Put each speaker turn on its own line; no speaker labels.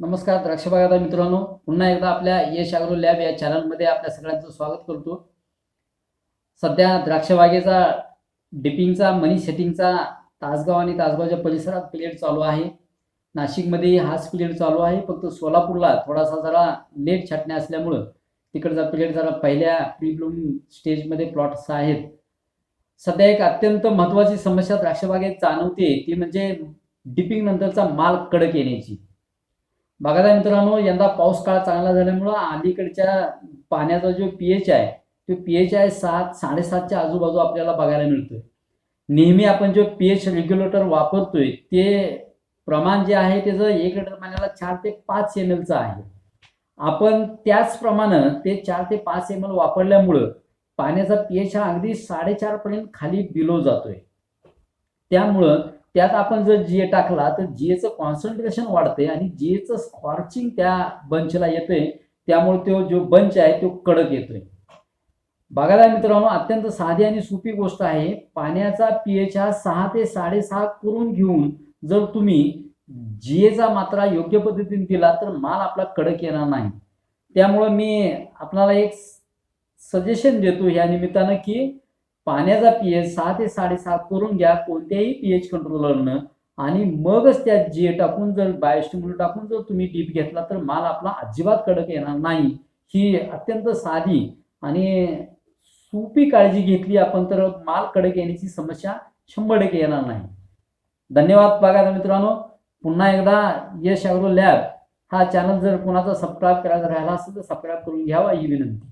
नमस्कार द्राक्ष बागायता मित्रांनो पुन्हा एकदा आपल्या यश अॅग्रो लॅब या चॅनलमध्ये आपल्या सगळ्यांचं स्वागत करतो. सध्या द्राक्षबागेचा डिपिंगचा मनी सेटिंगचा तासगाव आणि तासगावच्या परिसरात पिरियड चालू आहे. नाशिकमध्ये हाच पिरियड चालू आहे फक्त सोलापूरला थोडासा जरा लेट छाटण्या असल्यामुळं तिकडचा पिरियड जरा पहिल्या प्री ब्लूम स्टेजमध्ये प्लॉट्स आहेत. सध्या एक अत्यंत महत्त्वाची समस्या द्राक्षबागेत जाणवते ती म्हणजे डिपिंग नंतरचा माल कडक येण्याची. बघा मित्रांनो यंदा पाऊस काळ चांगला झाल्यामुळं अलीकडच्या पाण्याचा जो पीएच आहे तो पीएच आहे सात साडेसातच्या आजूबाजू आपल्याला बघायला मिळतोय. नेहमी आपण जो पीएच रेग्युलेटर वापरतोय ते प्रमाण जे आहे त्याचं एक लिटर पाण्याला चार ते पाच एम एलचं आहे. आपण त्याचप्रमाणे ते चार ते पाच एम एल वापरल्यामुळं पाण्याचा पीएच हा अगदी साडेचार पर्यंत खाली बिलो जातोय. त्यामुळं त्यात आपण जर जीए टाकला तर जीएचं कॉन्सन्ट्रेशन वाढते आणि जीएचं स्कॉर्चिंग त्या बंचला येते त्यामुळे तो जो बंच आहे तो कडक येतोय. बघायला मित्रांनो अत्यंत साधी आणि सोपी गोष्ट आहे. पाण्याचा पीएच हा सहा ते साडेसहा करून घेऊन जर तुम्ही जीएचा मात्रा योग्य पद्धतीने दिला तर माल आपला कडक येणार नाही. त्यामुळं मी आपल्याला एक सजेशन देतो या निमित्तानं की पाण्याचा पीएच सहा ते साडेसहा करून घ्या कोणत्याही पीएच कंट्रोलरनं आणि मगच त्यात जे टाकून जर बायोस्टिम्युल टाकून जर तुम्ही डीप घेतला तर माल आपला अजिबात कडक येणार नाही. ही अत्यंत साधी आणि सोपी काळजी घेतली आपण तर माल कडक येण्याची समस्या शंभर टक्के येणार नाही. धन्यवाद बघा मित्रांनो. पुन्हा एकदा यश अग्रो लॅब हा चॅनल जर कोणाचा सबस्क्राईब करायचा राहिला असेल तर सबस्क्राईब करून घ्यावा ही विनंती.